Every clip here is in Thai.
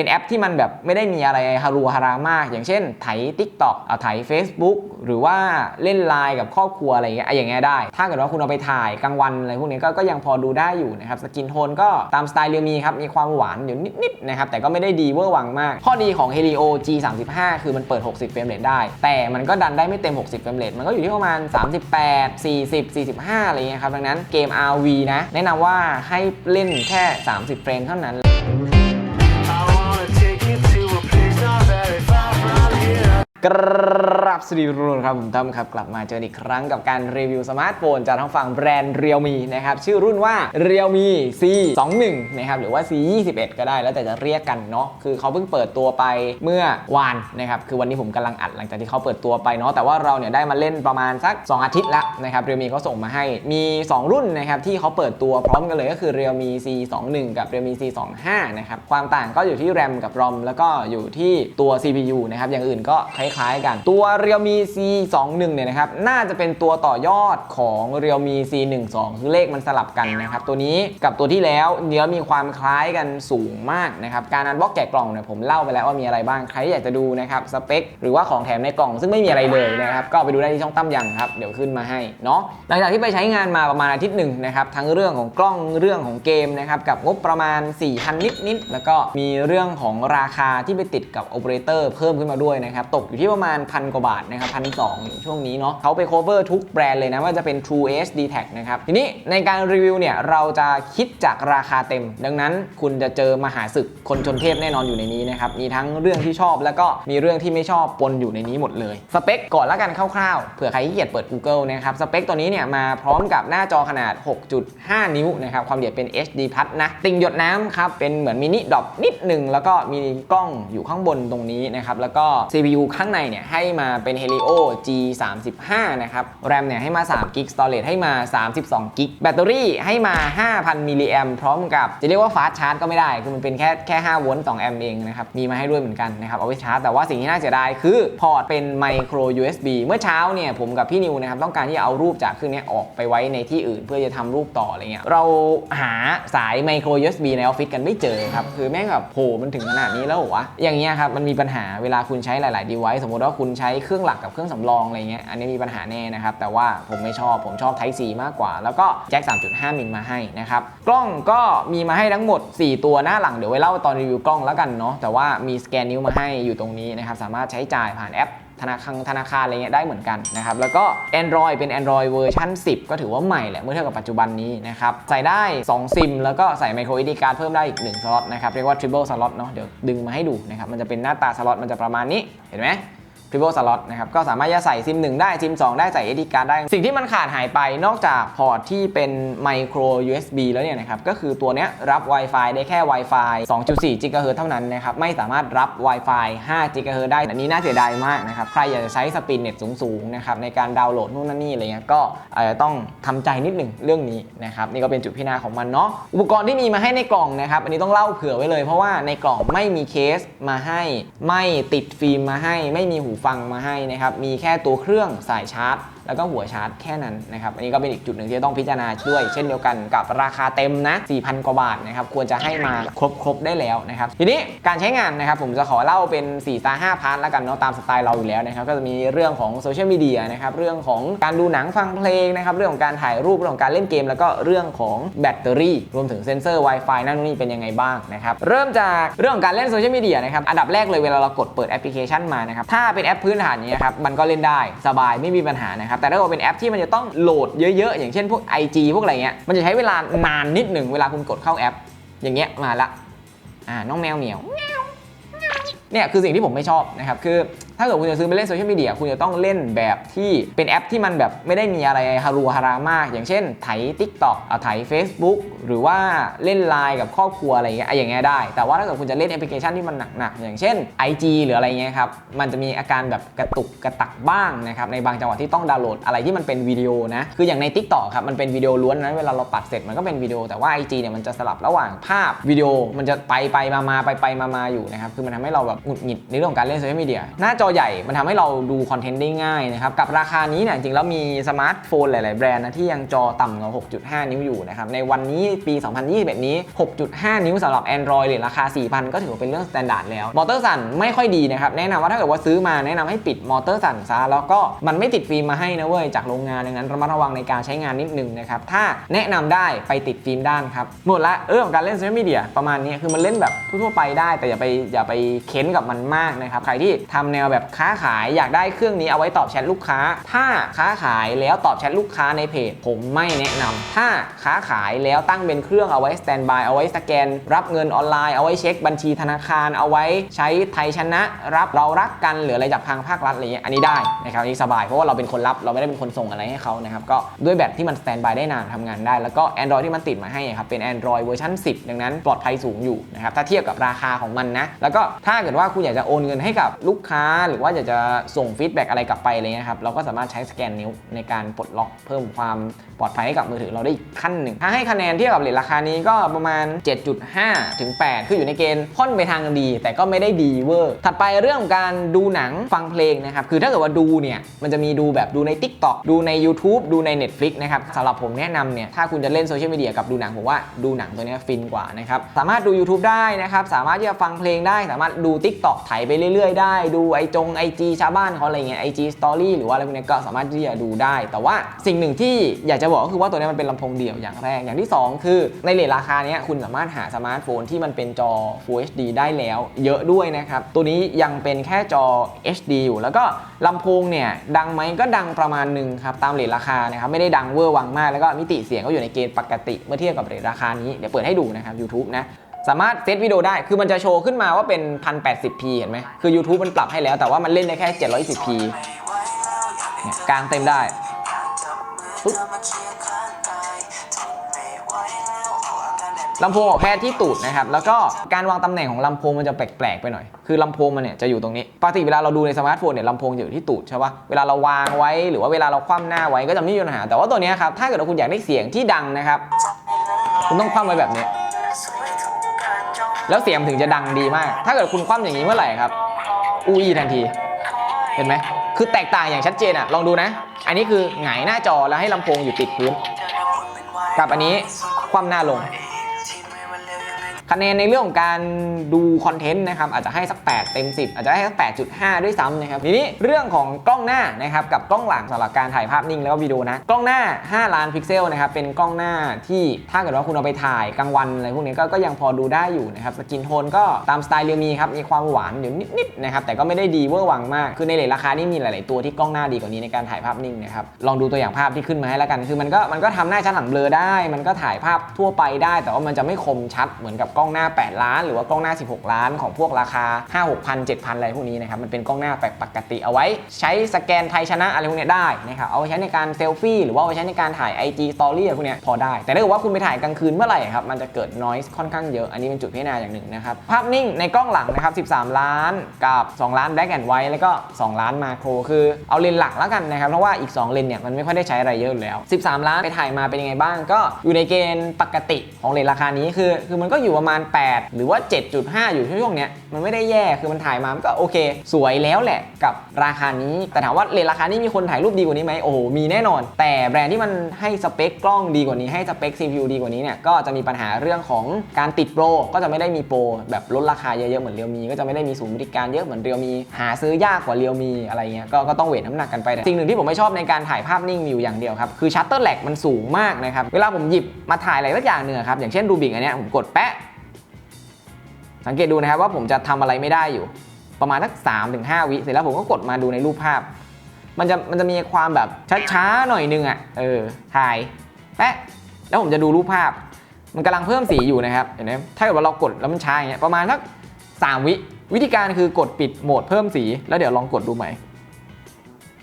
เป็นแอปที่มันแบบไม่ได้มีอะไรฮารูฮารามาก อย่างเช่นไถ TikTok เอาไถ Facebook หรือว่าเล่นไลน์กับครอบครัวอะไรอย่างเงี้ยอะอย่างเงี้ยได้ ถ้าเกิดว่าคุณเอาไปถ่ายกลางวันอะไรพวกนี้ก็ก็ยังพอดูได้อยู่นะครับสกินโทนก็ตามสไตล์เรียวมีครับมีความหวานอยู่นิดๆนะครับแต่ก็ไม่ได้ดีเวอร์วังมาก ข้อดีของ Helio G35 คือมันเปิด 60 เฟรมเรทได้ แต่มันก็ดันได้ไม่เต็ม 60 เฟรมเรทมันก็อยู่ที่ประมาณ 38 40 45อะไรเงี้ยครับดังนั้นเกม RV นะแนะนำว่าให้เล่นแค่ 30 เฟรมเท่านั้น Ker. รับสวัสดีทุกคนครับ ผมตั้มครับ กลับมาเจออีกครั้งกับการรีวิวสมาร์ทโฟน จากทางฝั่งแบรนด์ Realme นะครับ ชื่อรุ่นว่า Realme C21 นะครับ หรือว่า C21 ก็ได้แล้วแต่จะเรียกกันเนาะคือเขาเพิ่งเปิดตัวไปเมื่อวานนะครับ คือวันนี้ผมกำลังอัดหลังจากที่เขาเปิดตัวไปเนาะแต่ว่าเราเนี่ยได้มาเล่นประมาณสัก 2 อาทิตย์ละนะครับ Realme เขาส่งมาให้มี 2 รุ่นนะครับที่เขาเปิดตัวพร้อมกันเลยก็คือ Realme C21 กับ Realme C25 นะครับความต่างก็อยู่ที่ RAM กับ ROM แล้วก็อยู่ที่ตัว CPU นะครับอย่างอื่นก็คล้ายๆ กันตัว Realme C21 เนี่ยนะครับน่าจะเป็นตัวต่อยอดของ Realme C12 คือเลขมันสลับกันนะครับตัวนี้กับตัวที่แล้วเนื้อมีความคล้ายกันสูงมากนะครับการอันบ็อกแกะกล่องเนี่ยผมเล่าไปแล้วว่ามีอะไรบ้างใครที่อยากจะดูนะครับสเปคหรือว่าของแถมในกล่องซึ่งไม่มีอะไรเลยนะครับก็ไปดูได้ที่ช่องตั้มยังครับเดี๋ยวขึ้นมาให้เนาะหลังจากที่ไปใช้งานมาประมาณอาทิตย์หนึ่งนะครับทั้งเรื่องของกล้องเรื่องของเกมนะครับกับงบประมาณ 4,000 นิดๆแล้วก็มีเรื่องของราคาที่ไปติดกับโอเปอเรเตอร์เพิ่มขึ้นมาด้วยนะครับตกอยู่ที่ประมาณพันกว่าบาทนะครับพันสช่วงนี้เนาะเขาไป cover ทุกแบรนด์เลยนะว่าจะเป็น True H d t a c นะครับ ทีนี้ในการรีวิวเนี่ยเราจะคิดจากราคาเต็ม ดังนั้นคุณจะเจอมหาศึกคนชนเทพแน่นอนอยู่ในนี้นะครับ มีทั้งเรื่องที่ชอบแล้วก็มีเรื่องที่ไม่ชอบปนอยู่ในนี้หมดเลย สเปคก่อนละกันคร่าวๆเผื่อใครที่เกียจเปิด Google นะครับ สเปคตัวนี้เนี่ยมาพร้อมกับหน้าจอขนาด 6.5 นิ้วนะครับความละเอียดเป็น HD Plus นะติ่งหยดน้ำครับเป็นเหมือนมินิดอปนิดหนึ่งแล้วก็มีกล้องอยู่ข้างบนตรงนี้นะครับแล้วก็ CPU ข้างในเนี่ยให้มาเป็น Helio G35 นะครับ RAM เนี่ยให้มา3 g b Storage ให้มา 32 g b แบตเตอรี่ให้มา 5,000 มิลลิแอมพร้อมกับ จะเรียกว่าฟาสชาร์จก็ไม่ได้ คือมันเป็นแค่แค่ 5 โวลต์ 2 แอมป์เองนะครับ มีมาให้ด้วยเหมือนกันนะครับ เอาไว้ชาร์จ แต่ว่าสิ่งที่น่าเสียดายคือพอร์ตเป็นไมโคร USB เมื่อเช้าเนี่ยผมกับพี่นิวนะครับต้องการที่จะเอารูปจากเครื่องนี้ออกไปไว้ในที่อื่น เพื่อจะทำรูปต่ออะไรเงี้ย เราหาสายไมโคร USB ในออฟฟิศกันไม่เจอครับ คือแม่งแบบโหมันถึงขนาดนี้แล้วหรอวะ อย่างเงี้ยครับ มันมีปัญหาเวลาคุณใช้หลาย ๆ device สมมติว่าคุณใช้เคครื่องหลักกับเครื่องสำรองอะไรเงี้ยอันนี้มีปัญหาแน่นะครับ แต่ว่าผมไม่ชอบผมชอบ Type C มากกว่า แล้วก็แจ็ค 3.5 มิลมาให้นะครับ กล้องก็มีมาให้ทั้งหมด 4 ตัวหน้าหลังเดี๋ยวไว้เล่าตอนรีวิวกล้องแล้วกันเนาะแต่ว่ามีสแกนนิ้วมาให้อยู่ตรงนี้นะครับสามารถใช้จ่ายผ่านแอปธนาคารธนาคารอะไรเงี้ยได้เหมือนกันนะครับ แล้วก็ Android เป็น Android เวอร์ชัน10 ก็ถือว่าใหม่แหละเมื่อเทียบกับปัจจุบันนี้นะครับ ใส่ได้ 2 ซิม แล้วก็ใส่ micro SD card เพิ่มได้อีก 1 สล็อตนะครับ เรียกว่า triple slot เนาะเดี๋ยวดึงมาให้ดูนะครับ มันจะเป็นหน้าตาสล็อตมันจะประมาณนี้เห็นไหม triple slot นะครับก็สามารถจะใส่ซิม1ได้ซิม2 ได้ใส่ SD card ได้ สิ่งที่มันขาดหายไปนอกจากพอร์ตที่เป็น micro USB แล้วเนี่ยนะครับก็คือตัวเนี้ยรับ Wi-Fi ได้แค่ Wi-Fi 2.4 GHz เท่านั้นนะครับไม่สามารถรับ Wi-Fi 5 GHz ได้อันนี้น่าเสียดายมากนะครับใครอยากจะใช้สปีดเน็ตสูงๆนะครับในการดาวน์โหลดนู่นนั่นนี่อะไรเงี้ยก็อาจจะต้องทำใจนิดหนึ่งเรื่องนี้นะครับนี่ก็เป็นจุดพิจารณาของมันเนาะอุปกรณ์ที่มีมาให้ในกล่องนะครับอันนี้ต้องเล่าเผื่อไว้เลย เพราะว่าในกล่องไม่มีเคสมาให้ ไม่ติดฟิล์มมาให้ ไม่มีหูฟังมาให้นะครับ มีแค่ตัวเครื่องสายชาร์จ แล้วก็หัวชาร์จแค่นั้นนะครับอันนี้ก็เป็นอีกจุดหนึ่งที่จะต้องพิจารณาด้วย เช่นเดียวกันกับราคาเต็มนะ 4,000 กว่าบาทนะครับควรจะให้มาครบๆได้แล้วนะครับทีนี้การใช้งานนะครับผมจะขอเล่าเป็น4ตา5พาร์ทแล้วกันเนาะตามสไตล์เราอยู่แล้วนะครับก็จะมีเรื่องของโซเชียลมีเดียนะครับเรื่องของการดูหนังฟังเพลงนะครับเรื่องของการถ่ายรูปเรื่องของการเล่นเกม แล้วก็เรื่องของแบตเตอรี่ รวมถึงเซ็นเซอร์ Wi-Fi นั่นนี่เป็นยังไงบ้างนะครับเริ่มจากเรื่องของการเล่นโซเชียลมีเดียนะครับอันดับแรกเลยเวลาเรากดเปิดแอปพลิเคชันมานะครับถ้าเป็นแอปพื้นฐานนี้ครับมันก็เล่นได้สบายไม่มีปัญหานะครับแต่ถ้าเกิดเป็นแอปที่มันจะต้องโหลดเยอะๆ อย่างเช่นพวก IG พวกอะไรเงี้ยมันจะใช้เวลานานนิดหนึ่งเวลาคุณกดเข้าแอป อย่างเงี้ยมาละอ่าน้องแมวเหมียวเนี่ยคือสิ่งที่ผมไม่ชอบนะครับคือ ถ้าเกิดคุณจะซื้อไปเล่นโซเชียลมีเดียคุณจะต้องเล่นแบบที่เป็นแอปที่มันแบบไม่ได้มีอะไรฮารูฮารามาก อย่างเช่นไถ TikTok เอาไถ Facebook หรือว่าเล่นไลน์กับครอบครัวอะไรเงี้ยอะอย่างเงี้ยได้ แต่ว่าถ้าเกิดคุณจะเล่นแอปพลิเคชันที่มันหนักๆอย่างเช่น IG หรืออะไรเงี้ยครับมันจะมีอาการแบบกระตุกกระตักบ้างนะครับในบางจังหวะที่ต้องดาวน์โหลดอะไรที่มันเป็นวิดีโอนะคืออย่างใน TikTok ครับมันเป็นวิดีโอล้วนนะเวลาเราปัดเสร็จมันก็เป็นวิดีโอแต่ว่า IG เนี่ยมันจะสลับระหว่างภาพวิดีโอมันจะไปไปมามาไปไปมามาอยู่นะครับคือมันทำให้เราแบบหงุดหงิดในเรื่องของการเล่นโซเชียลมีเดียหน้าจอใหญ่ มันทำให้เราดูคอนเทนต์ได้ง่ายนะครับ กับราคานี้เนี่ยจริงๆแล้วมีสมาร์ทโฟนหลาย ๆ แบรนด์นะที่ยังจอต่ำกว่า 6.5 นิ้วอยู่นะครับ ในวันนี้ปี 2021 นี้ 6.5 นิ้วสำหรับ Android เหรียญราคา 4,000 ก็ถือว่าเป็นเรื่องสแตนดาร์ดแล้ว มอเตอร์สั่นไม่ค่อยดีนะครับ แนะนำว่าถ้าเกิดว่าซื้อมาแนะนำให้ปิดมอเตอร์สั่นซะ แล้วก็มันไม่ติดฟิล์มมาให้นะเว้ย จากโรงงานดังนั้นระมัดระวังในการใช้งานนิดนึงนะครับ ถ้าแนะนำได้ไปติดฟิล์มด้านครับ หมดละเออของการเล่นโซเชียลมีเดียประมาณนี้ คือมันเล่นแบบทั่วๆไปได้ แต่อย่าไปอย่าไปเค้นกับมันมากนะครับ ใครที่ทำแนวแบบค้าขายอยากได้เครื่องนี้เอาไว้ตอบแชทลูกค้า ถ้าค้าขายแล้วตอบแชทลูกค้าในเพจ ผมไม่แนะนำถ้าค้าขายแล้วตั้งเป็นเครื่องเอาไว้สแตนบายเอาไว้สแกน รับเงินออนไลน์เอาไว้เช็คบัญชีธนาคารเอาไว้ใช้ไทยชนะ รับเรารักกันหรืออะไรจากทางภาครัฐอะไรเงี้ยอันนี้ได้นะครับอันนี้สบายเพราะว่าเราเป็นคนรับเราไม่ได้เป็นคนส่งอะไรให้เขานะครับก็ด้วยแบตที่มันสแตนบายได้นานทำงานได้ แล้วก็ Android ที่มันติดมาให้ครับเป็น Android เวอร์ชัน10 ดังนั้นปลอดภัยสูงอยู่นะครับถ้าเทียบกับราคาของมันนะแล้วก็ถ้าเกิดว่าคุณอยากจะโอนเงินให้กับลูกค้าหรือว่าอยากจะส่งฟีดแบ็กอะไรกลับไปอะไรเงี้ยครับเราก็สามารถใช้สแกนนิ้วในการปลดล็อกเพิ่มความปลอดภัยให้กับมือถือเราได้อีกขั้นหนึ่งถ้าให้คะแนนเทียบกับเหรียญราคานี้ก็ประมาณ 7.5 ถึง 8 คืออยู่ในเกณฑ์ค่อนไปทางดี แต่ก็ไม่ได้ดีเวอร์ ถัดไปเรื่องการดูหนังฟังเพลงนะครับ คือถ้าเกิดว่าดูเนี่ย มันจะมีดูแบบดูใน TikTok ดูใน YouTube ดูใน Netflix นะครับสำหรับผมแนะนำเนี่ย ถ้าคุณจะเล่นโซเชียลมีเดียกับดูหนัง ผมว่าดูหนังตัวนี้ฟินกว่านะครับ สามารถดู YouTube ได้นะครับ สามารถที่จะฟังเพลงได้ สามารถดู TikTok ไถไปเรื่อย ๆ ได้ ดูไอจงไอจีชาวบ้านเขาอะไรเงี้ยไอจีสตอรี่หรือว่าอะไรพวกนี้ก็สามารถที่จะดูได้ แต่ว่าสิ่งหนึ่งที่อยากจะบอกก็คือว่าตัวนี้มันเป็นลำโพงเดี่ยวอย่างแรกอย่างที่สองคือในเลทราคาเนี้ยคุณสามารถหาสมาร์ทโฟนที่มันเป็นจอ Full HD ได้แล้ว เยอะด้วยนะครับ ตัวนี้ยังเป็นแค่จอ HD อยู่ แล้วก็ลำโพงเนี่ย ดังไหมก็ดังประมาณหนึ่งครับ ตามเลทราคานะครับ ไม่ได้ดังเวอร์วังมาก แล้วก็มิติเสียงก็อยู่ในเกณฑ์ปกติเมื่อเทียบกับเลทราคานี้ เดี๋ยวเปิดให้ดูนะครับ YouTube นะ สามารถเซตวิดีโอได้ คือมันจะโชว์ขึ้นมาว่าเป็น 1080p เห็นไหมคือ YouTube มันปรับให้แล้ว แต่ว่ามันเล่นได้แค่ 720p เนี่ยกลางเต็มได้ปึ๊บลำโพงออกแค่ที่ตูดนะครับ แล้วก็การวางตำแหน่งของลำโพงมันจะแปลกๆไปหน่อย คือลำโพงมันเนี่ยจะอยู่ตรงนี้ ปกติเวลาเราดูในสมาร์ทโฟนเนี่ยลำโพงจะอยู่ที่ตูดใช่ปะเวลาเราวางไว้หรือว่าเวลาเราคว่ำหน้าไว้ก็จะไม่มีปัญหา แต่ว่าตัวนี้ครับ ถ้าเกิดว่าคุณอยากได้เสียงที่ดังนะครับ คุณต้องคว่ำไว้แบบนี้ แล้วเสียงถึงจะดังดีมาก ถ้าเกิดคุณคว่ำอย่างนี้เมื่อไหร่ครับอูอีทันทีเห็นไหมคือแตกต่างอย่างชัดเจนอะลองดูนะ อันนี้คือหงายหน้าจอแล้วให้ลำโพงอยู่ติดพื้น กับอันนี้คว่ำหน้าลง คะแนนในเรื่องของการดูคอนเทนต์นะครับอาจจะให้สัก 8 เต็ม 10 อาจจะให้สัก 8.5 ด้วยซ้ำนะครับทีนี้เรื่องของกล้องหน้านะครับกับกล้องหลังสำหรับการถ่ายภาพนิ่งแล้วก็วิดีโอนะกล้องหน้า 5 ล้านพิกเซลนะครับเป็นกล้องหน้าที่ถ้าเกิดว่าคุณเอาไปถ่ายกลางวันอะไรพวกนี้ก็ก็ยังพอดูได้อยู่นะครับสกินโทนก็ตามสไตล์เรียมีครับมีความหวานอยู่นิดๆนะครับแต่ก็ไม่ได้ดีเวอร์วังมากคือในเลทราคานี่มีหลาย ๆ ตัวที่กล้องหน้าดีกว่านี้ในการถ่ายภาพนิ่งนะครับลองดูตัวอย่างภาพที่ขึ้นมาให้แล้วกัน คือมันก็มันก็ทำหน้าชัดหลังเบลอได้ มันก็ถ่ายภาพทั่วไปได้ แต่ว่ามันจะไม่คมชัดเหมือนกับกล้องหน้า 8 ล้าน หรือว่ากล้องหน้า 16 ล้าน ของพวกราคา 5 6 0 0 7,000 อะไรพวกนี้นะครับมันเป็นกล้องหน้าแบบปกติเอาไว้ ใช้สแกนไทยชนะอะไรพวกเนี้ยได้นะครับเอาไว้ใช้ในการเซลฟี่หรือว่าเอาไว้ใช้ในการถ่าย IG Story อะไรพวกเนี้ยพอได้ แต่ถ้าเกิดว่าคุณไปถ่ายกลางคืนเมื่อไหร่ครับมันจะเกิด noise ค่อนข้างเยอะอันนี้เป็นจุดพิจารณาอย่างหนึ่งนะครับภาพนิ่งในกล้องหลังนะครับ13 ล้านกับ 2 ล้าน black and white แล้วก็ 2 ล้านมาโครคือเอาเลนส์หลักแล้วกันนะครับเพราะว่าอีก 2 เลนส์เนี่ยมันไม่ค่อยได้ใช้อะไรเยอะแล้ว 13 ล้านไปถ่ายมาเป็นยังไงบ้าง ก็อยู่ในเกณฑ์ปกติของเลนส์ราคานี้คือคือมันก็อยู่ประมาณาณ 8 หรือว่า 7.5 อยู่ช่วงเนี้ยมันไม่ได้แย่คือมันถ่ายมามันก็โอเค สวยแล้วแหละกับราคานี้ แต่ถามว่าเลนราคานี้มีคนถ่ายรูปดีกว่านี้ไหมโอ้โหมีแน่นอน แต่แบรนด์ที่มันให้สเปคกล้องดีกว่านี้ให้สเปค CPU ดีกว่านี้เนี่ยก็จะมีปัญหาเรื่องของการติดโปรก็จะไม่ได้มีโปรแบบลดราคาเยอะๆเหมือนเรียวมีก็จะไม่ได้มีศูนย์บริการเยอะเหมือนเรียวมีหาซื้อยากกว่าเรียวมีอะไรเงี้ยก็ก็ต้องเวทน้ำหนักกันไปแต่สิ่งหนึ่งที่ผมไม่ชอบในการถ่ายภาพนิ่งมีอยู่อย่างเดียวครับคือชัตเตอร์แลกมันสูงมากนะครับเวลาผมหยิบมาถ่ายอะไรสักอย่างหนึ่งครับอย่างเช่นรูบิกอันเนี้ยผมกดแปะ สังเกตดูนะครับว่าผมจะทำอะไรไม่ได้อยู่ ประมาณสัก3-5ถึงหวิเสร็จแล้วผมก็กดมาดูในรูปภาพ มันจะมันจะมีความแบบช้าๆหน่อยนึงอะเออถ่ายแปะแล้วผมจะดูรูปภาพ มันกำลังเพิ่มสีอยู่นะครับเห็นไหมถ้าเกิดว่าเรากดแล้วมันช้าอย่างเงี้ยประมาณสัก3วิวิธีการคือกดปิดโหมดเพิ่มสี แล้วเดี๋ยวลองกดดูใหม่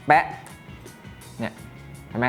แปะเนี่ยเห็นไหม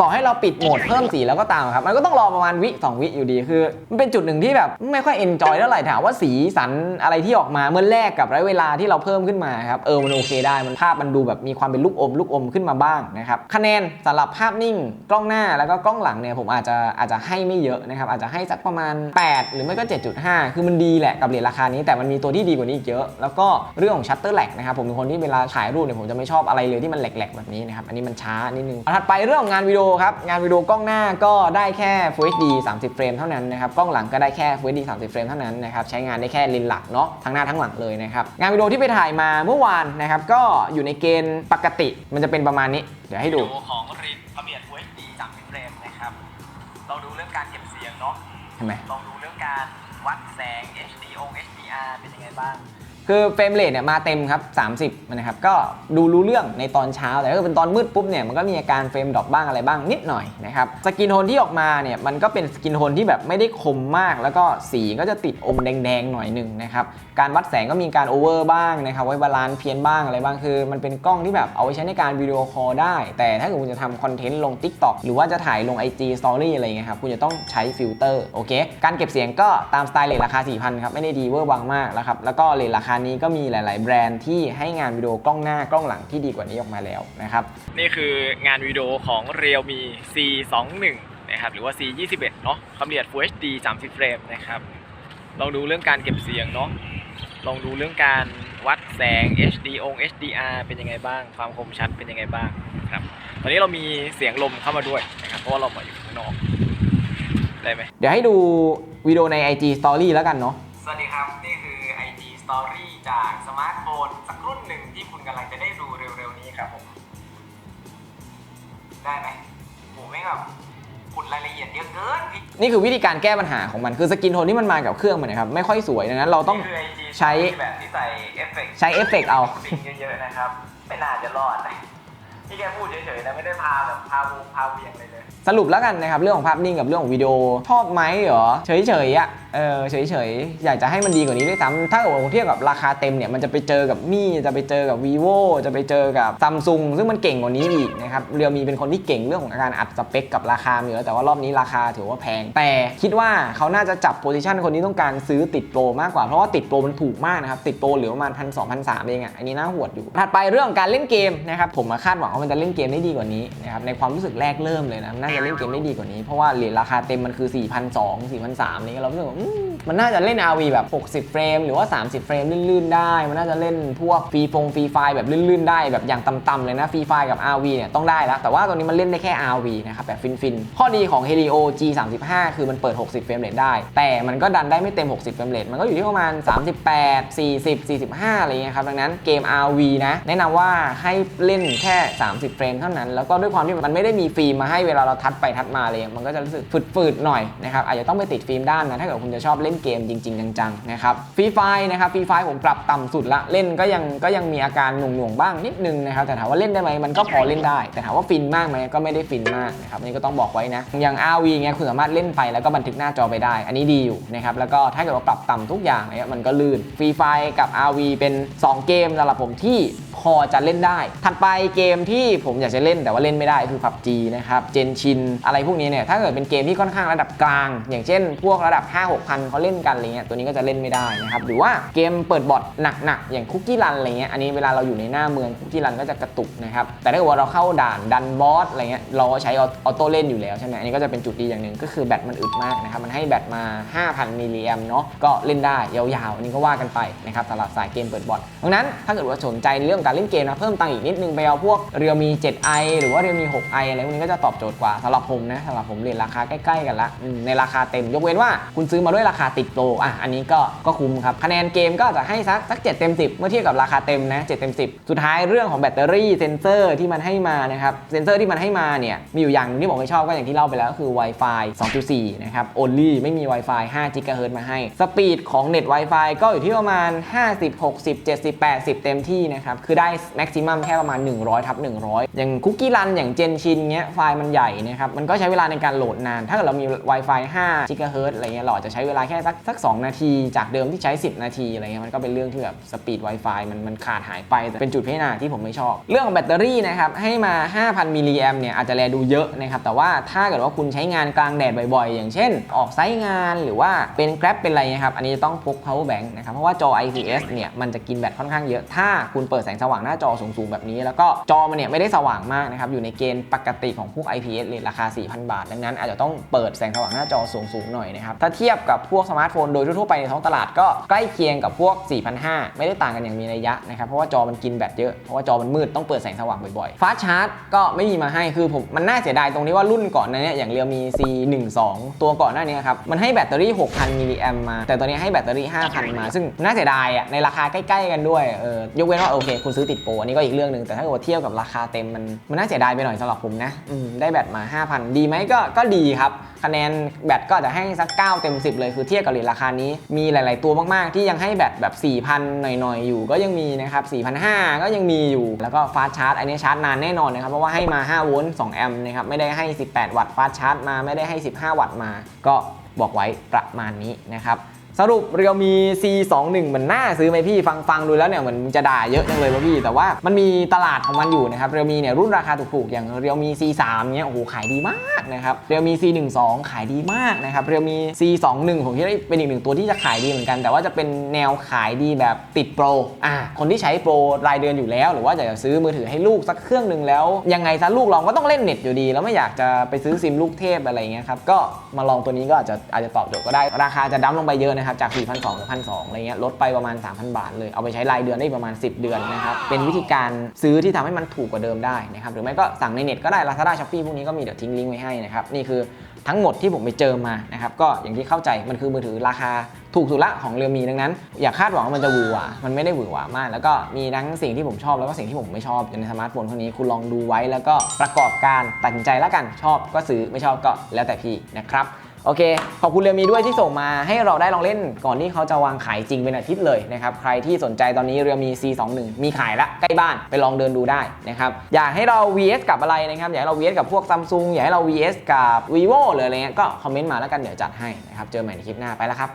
ต่อให้เราปิดโหมดเพิ่มสีแล้วก็ตามครับ มันก็ต้องรอประมาณวิ 2 วิอยู่ดีคือ มันเป็นจุดหนึ่งที่แบบไม่ค่อยเอนจอยเท่าไหร่ถามว่าสีสันอะไรที่ออกมาเมื่อแรกกับระยะเวลาที่เราเพิ่มขึ้นมาครับเออมันโอเคได้มันภาพมันดูแบบมีความเป็นลูกอมลูกอมขึ้นมาบ้างนะครับคะแนนสำหรับภาพนิ่งกล้องหน้าแล้วก็กล้องหลังเนี่ยผมอาจจะอาจจะให้ไม่เยอะนะครับอาจจะให้สักประมาณ 8 หรือไม่ก็ 7.5 คือมันดีแหละกับเหรียญราคานี้แต่มันมีตัวที่ดีกว่านี้เยอะ แล้วก็เรื่องของชัตเตอร์แหลกนะครับผมเป็นคนที่เวลาถ่ายรูปเนี่ยผมจะไม่ชอบอะไรเลยที่มันแหลกๆแบบนี้นะครับอันนี้มันช้านิดนึงถัดไปเรื่องงานวิดีโอครับ งานวิดีโอกล้องหน้าก็ได้แค่ Full HD 30 เฟรมเท่านั้นนะครับ กล้องหลังก็ได้แค่ Full HD 30 เฟรมเท่านั้นนะครับ ใช้งานได้แค่เลนส์หลักเนาะ ทั้งหน้าทั้งหลังเลยนะครับ งานวิดีโอที่ไปถ่ายมาเมื่อวานนะครับ ก็อยู่ในเกณฑ์ปกติ มันจะเป็นประมาณนี้ เดี๋ยวให้ดู ของริมพเมียด Full HD 30 เฟรมนะครับลองดูเรื่องการเก็บเสียงเนาะเห็นไหมลองดูเรื่องการวัดแสง HD อง HDR เป็นยังไงบ้าง คือเฟรมเรทเนี่ยมาเต็มครับ 30นะครับก็ดูรู้เรื่องในตอนเช้า แต่ถ้าเกิดเป็นตอนมืดปุ๊บเนี่ยมันก็มีอาการเฟรมดรอปบ้างอะไรบ้างนิดหน่อยนะครับสกินโทนที่ออกมาเนี่ยมันก็เป็นสกินโทนที่แบบไม่ได้คมมาก แล้วก็สีก็จะติดอมแดงๆหน่อยหนึ่งนะครับ การวัดแสงก็มีการโอเวอร์บ้างนะครับไว้บาลานซ์เพี้ยนบ้างอะไรบ้างคือ มันเป็นกล้องที่แบบเอาไว้ใช้ในการวิดีโอคอลได้ แต่ถ้าเกิดคุณจะทำคอนเทนต์ลง TikTok หรือว่าจะถ่ายลง IG Story อะไรเงี้ยครับคุณจะต้องใช้ฟิลเตอร์โอเคการเก็บเสียงก็ตามสไตล์เลทราคา 4,000ครับไม่ได้ดีเวอร์วังมากแล้วครับแล้วก็เลทราคานี้ก็มีหลาย ๆ แบรนด์ที่ให้งานวิดีโอกล้องหน้ากล้องหลังที่ดีกว่านี้ออกมาแล้วนะครับนี่คืองานวิดีโอของ Realme C21 นะครับหรือว่า C21 เนาะความละเอียด Full HD 30 เฟรมนะครับลองดูเรื่องการเก็บเสียงเนาะ ลองดูเรื่องการวัดแสง HD อง HDR เป็นยังไงบ้าง ความคมชัดเป็นยังไงบ้างครับ ตอนนี้เรามีเสียงลมเข้ามาด้วยนะครับ เพราะว่าเรามาอยู่ข้างนอก ได้ไหม เดี๋ยวให้ดูวิดีโอใน IG Story แล้วกันเนาะ สวัสดีครับ นี่คือ IG Story จากสมาร์ทโฟนสักรุ่นหนึ่งที่คุณกำลังจะได้ดูเร็วๆนี้ครับผม ได้ไหมโหไม่งแบบขุดรายละเอียดเยอะเกินพี่นี่คือวิธีการแก้ปัญหาของมัน คือสกินโทนที่มันมากับเครื่องมันนะครับ ไม่ค่อยสวยดังนั้นเราต้อง นี่คือ IG ใช้ Story แบบที่ใส่เอฟเฟกต์ใช้เอฟเฟกต์เอา ปิงเยอะๆนะครับ ไม่น่าจะรอดนะ ที่แกพูดเฉยๆนะไม่ได้พาแบบพาวงพาเวียงเลยเลย สรุปแล้วกันนะครับ เรื่องของภาพนิ่งกับเรื่องของวิดีโอชอบไหมเหรอ เฉยๆอะเออเฉยๆ อยากจะให้มันดีกว่านี้ด้วยซ้ำถ้าเกิดว่าเทียบกับราคาเต็มเนี่ย มันจะไปเจอกับมี่จะไปเจอกับ vivo จะไปเจอกับซัมซุงซึ่งมันเก่งกว่านี้อีกนะครับเรียวมีเป็นคนที่เก่งเรื่องของการอัดสเปคกับราคาอยู่แล้วแต่ว่ารอบนี้ราคาถือว่าแพง แต่คิดว่าเขาน่าจะจับโพซิชันคนที่ต้องการซื้อติดโปรมากกว่าเพราะว่าติดโปรมันถูกมากนะครับติดโปรเหลือประมาณพันสองพันสามเองอะอันนี้น่าหวดอยู่ถัดไปเรื่องของการเล่นเกมนะครับผมมาคาดหวังว่ามันจะเล่นเกมได้ดีกว่านี้นะครับในความรู้สึกแรกเริ่มเลยนะน่าจะเล่นเกมได้ดีกว่านี้เพราะว่าเหรียญราคาเต็มมันคือ 4 2 0 0 4 3 0 0นี่เรารู้สึกว่ามมันน่าจะเล่น RV แบบ 60 เฟรม หรือว่า 30 เฟรมลื่นๆได้ มันน่าจะเล่นพวกฟรีฟงฟรีไฟแบบลื่นๆได้แบบอย่างต่ำๆเลยนะฟรีไฟกับ RV เนี่ยต้องได้แล้วแต่ว่าตัวนี้มันเล่นได้แค่ RV นะครับแบบฟินๆข้อดีของ Helio G35 คือมันเปิด 60 เฟรมเรทได้ แต่มันก็ดันได้ไม่เต็ม 60 เฟรมเรทมันก็อยู่ที่ประมาณ 38 40 45อะไรเงี้ยครับดังนั้นเกม RV นะแนะนำว่าให้เล่นแค่30 เฟรมเท่านั้น แล้วก็ด้วยความที่มันไม่ได้มีฟิล์มมาให้เวลาเราทัดไปทัดมาเลย มันก็จะรู้สึกฝืดๆหน่อยนะครับอาจจะต้องไปติดฟิล์มด้านนะถ้าเกิดคุณจะชอบเล่นเกมจริง ๆ จังๆนะครับฟรีไฟนะครับฟรีไฟผมปรับต่ำสุดละเล่นก็ยังก็ยังมีอาการหน่วงๆบ้างนิดนึงนะครับแต่ถามว่าเล่นได้ไหมมันก็พอเล่นได้ แต่ถามว่าฟินมากไหมก็ไม่ได้ฟินมากนะครับอันนี้ก็ต้องบอกไว้นะอย่าง RV เงี้ยคุณสามารถเล่นไปแล้วก็บันทึกหน้าจอไปได้ อันนี้ดีอยู่นะครับแล้วก็ถ้าเกิดว่าปรับต่ำทุกอย่างเนี่ยมันก็ลื่นฟรีไฟกับ RV เป็น 2 เกมสำหรับผมที่ อจะเล่นได้ ถัดไปเกมที่ผมอยากจะเล่นแต่ว่าเล่นไม่ได้คือ PUBG นะครับเจนชินอะไรพวกนี้เนี่ยถ้าเกิดเป็นเกมที่ค่อนข้างระดับกลาง อย่างเช่น พวกระดับ 5 6พันเขาเล่นกันอะไรเงี้ยตัวนี้ก็จะเล่นไม่ได้นะครับหรือว่าเกมเปิดบอทหนักๆอย่างคุกกี้รันอะไรเงี้ยอันนี้เวลาเราอยู่ในหน้าเมืองคุกกี้รันก็จะกระตุกนะครับแต่ถ้าเกิดว่าเราเข้าด่านดันบอสอะไรเงี้ยเราก็ใช้ออโต้เล่นอยู่แล้วใช่ไหมอันนี้ก็จะเป็นจุดดีอย่างหนึ่งก็คือแบตมันอึดมากนะครับมันให้แบตมา 5,000มิลลิแอมเนาะก็เล่นได้ยาวๆอันนี้ก็ว่ากันไปนะครับสำหรับสายเกมเปิดบอทดังนั้นถ้าเกิดว่าสนใจเรื่องการเล่นเกมนะเพิ่มตังค์อีกนิดนึงไปเอาพวกเรียวมี 7i หรือว่าเรียวมี 6i อะไรพวกนี้ก็จะตอบโจทย์กว่าสำหรับผมนะสำหรับผมเรียนราคาใกล้ๆกันละในราคาเต็มยกเว้นว่าคุณซื้อมาด้วยราคาติดโปรอะอันนี้ก็ก็คุ้มครับคะแนนเกมก็จะให้สักสัก7เต็ม 10 เมื่อเทียบกับราคาเต็มนะ7เต็ม 10 สุดท้ายเรื่องของแบตเตอรี่เซนเซอร์ที่มันให้มานะครับเซนเซอร์ที่มันให้มาเนี่ยมีอยู่อย่างนึงที่ผมไม่ชอบก็อย่างที่เล่าไปแล้วก็คือ Wi-Fi 2.4 นะครับ only ไม่มี Wi-Fi 5 GHz มาให้สปีดของเน็ต Wi-Fi ก็อยู่ที่ประมาณ 50 60 70 80 เต็มที่นะครับคือได้ได้แม็กซิมัมแค่ประมาณ 100ทับ100 อย่างคุกกี้รันอย่างเจนชินเงี้ยไฟล์มันใหญ่นะครับ มันก็ใช้เวลาในการโหลดนาน ถ้าเกิดเรามี Wi-Fi 5 GHz อะไรเงี้ยเราอาจะใช้เวลาแค่สักสัก 2 นาที จากเดิมที่ใช้ 10 นาทีอะไรเงี้ยมันก็เป็นเรื่องที่แบบสปีด Wi-Fi มันมันขาดหายไปเป็นจุดพัฒนาที่ผมไม่ชอบ เรื่องของแบตเตอรี่นะครับให้มา 5,000มิลลิแอมเนี่ยอาจจะแลดูเยอะนะครับแต่ว่าถ้าเกิดว่าคุณใช้งานกลางแดดบ่อยๆ อย่างเช่น ออกไซต์งานหรือว่าเป็น Grab เป็นอะไรเงี้ยครับอันนี้จะต้องพก power bank นะครับเพราะว่าจอ IPS เนี่ยมันจะกินแบตค่อนข้างเยอะถ้าคุณเปิดแสงสว่างหน้าจอสูงๆแบบนี้ แล้วก็จอมันเนี่ยไม่ได้สว่างมากนะครับอยู่ในเกณฑ์ปกติของพวก IPS เลยราคา 4,000 บาท ดังนั้นอาจจะต้องเปิดแสงสว่างหน้าจอสูงๆหน่อยนะครับถ้าเทียบกับพวกสมาร์ทโฟนโดยทั่วไปในท้องตลาดก็ใกล้เคียงกับพวก 4,500 ไม่ได้ต่างกันอย่างมีนัยยะนะครับเพราะว่าจอมันกินแบตเยอะเพราะว่าจอมันมืดต้องเปิดแสงสว่างบ่อยๆฟาชาร์จก็ไม่มีมาให้คือผมมันน่าเสียดายตรงที่ว่ารุ่นก่อนนั้นเนี่ยอย่างเรียวมี C12 ตัวก่อนหน้านี้ครับมันให้แบตเตอรี่ 6,000 มิลลิแอมมา แต่ตัวนี้ให้แบตเตอรี่ 5,000 มา ซึ่งน่าเสียดายอะในราคาใกล้ๆกันด้วยเออยกเว้นว่าโอเคคุณซื้อติดโปรอันนี้ก็อีกเรื่องหนึ่งแต่ถ้าเกิดว่าเทียบกับราคาเต็มมันมันน่าเสียดายไปหน่อยสำหรับผมนะอืมได้แบตมา 5,000 ดีไหมก็ก็ดีครับ คะแนนแบตก็อาจจะให้สัก 9 เต็ม 10 เลยคือเทียบกับเหรียญราคานี้มีหลาย ๆ ตัวมากๆ ที่ยังให้แบตแบบ 4,000 หน่อย ๆ อยู่ก็ยังมีนะครับ4,500 ก็ยังมีอยู่แล้วก็ฟาสชาร์จอันนี้ชาร์จนานแน่นอนนะครับเพราะว่าให้มา 5 โวลต์ 2 แอมป์นะครับไม่ได้ให้ 18 วัตต์ฟาสชาร์จมาไม่ได้ให้ 15 วัตต์มา ก็บอกไว้ประมาณนี้นะครับ สรุปเรียวมี C21 มันน่าซื้อไหมพี่ฟังฟังดูแล้วเนี่ยเหมือนจะด่าเยอะจังเลยว่ะพี่แต่ว่ามันมีตลาดของมันอยู่นะครับเรียวมีเนี่ยรุ่นราคาถูกๆอย่างเรียวมี C3 เนี่ยโอ้โหขายดีมากนะครับเรียวมี C12 ขายดีมากนะครับเรียวมี C21 ผมคิดว่าเป็นอีกหนึ่งตัวที่จะขายดีเหมือนกัน แต่ว่าจะเป็นแนวขายดีแบบติดโปรอะคนที่ใช้โปรรายเดือนอยู่แล้ว หรือว่าอยากจะซื้อมือถือให้ลูกสักเครื่องหนึ่งแล้ว ยังไงซะลูกเราก็ต้องเล่นเน็ตอยู่ดี แล้วไม่อยากจะไปซื้อซิมลูกเทพอะไรเงี้ยครับก็มาลองตัวนี้ก็อาจจะอาจจะตอบโจทย์ก็ได้ราคาจะดั้มลงไปเยอะนะครับจาก 4,200 6,200อะไรเงี้ยลดไปประมาณ 3,000 บาทเลย เอาไปใช้รายเดือนได้ประมาณ 10 เดือนนะครับเป็นวิธีการซื้อที่ทำให้มันถูกกว่าเดิมได้นะครับหรือไม่ก็สั่งในเน็ตก็ได้ Lazada Shopee พวกนี้ก็มีเดี๋ยวทิ้งลิงก์ไว้ให้นะครับนี่คือทั้งหมดที่ผมไปเจอมานะครับก็อย่างที่เข้าใจมันคือมือถือราคาถูกสุดละของเรือมีดังนั้น อย่าคาดหวังว่ามันจะหวือหวามันไม่ได้หวือหวามาก แล้วก็มีทั้งสิ่งที่ผมชอบแล้วก็สิ่งที่ผมไม่ชอบอยู่ในสมาร์ทโฟนพวกนี้คุณลองดูไว้แล้วก็ประกอบการตัดสินใจแล้วกันชอบก็ซื้อไม่ชอบก็แล้วแต่พี่นะครับ โอเค ขอบคุณเรือมีด้วยที่ส่งมาให้เราได้ลองเล่นก่อนที่เขาจะวางขายจริงเป็นอาทิตย์เลยนะครับ ใครที่สนใจตอนนี้เรือมี C21 มีขายละใกล้บ้านไปลองเดินดูได้นะครับ อยากให้เรา VS กับอะไรนะครับ อยากให้เรา VS กับพวก Samsung อยากให้เรา VS กับ vivo หรืออะไรเงี้ยก็คอมเมนต์มาแล้วกันเดี๋ยวจัดให้นะครับ เจอใหม่ในคลิปหน้าไปแล้วครับ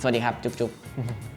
สวัสดีครับ จุ๊บๆ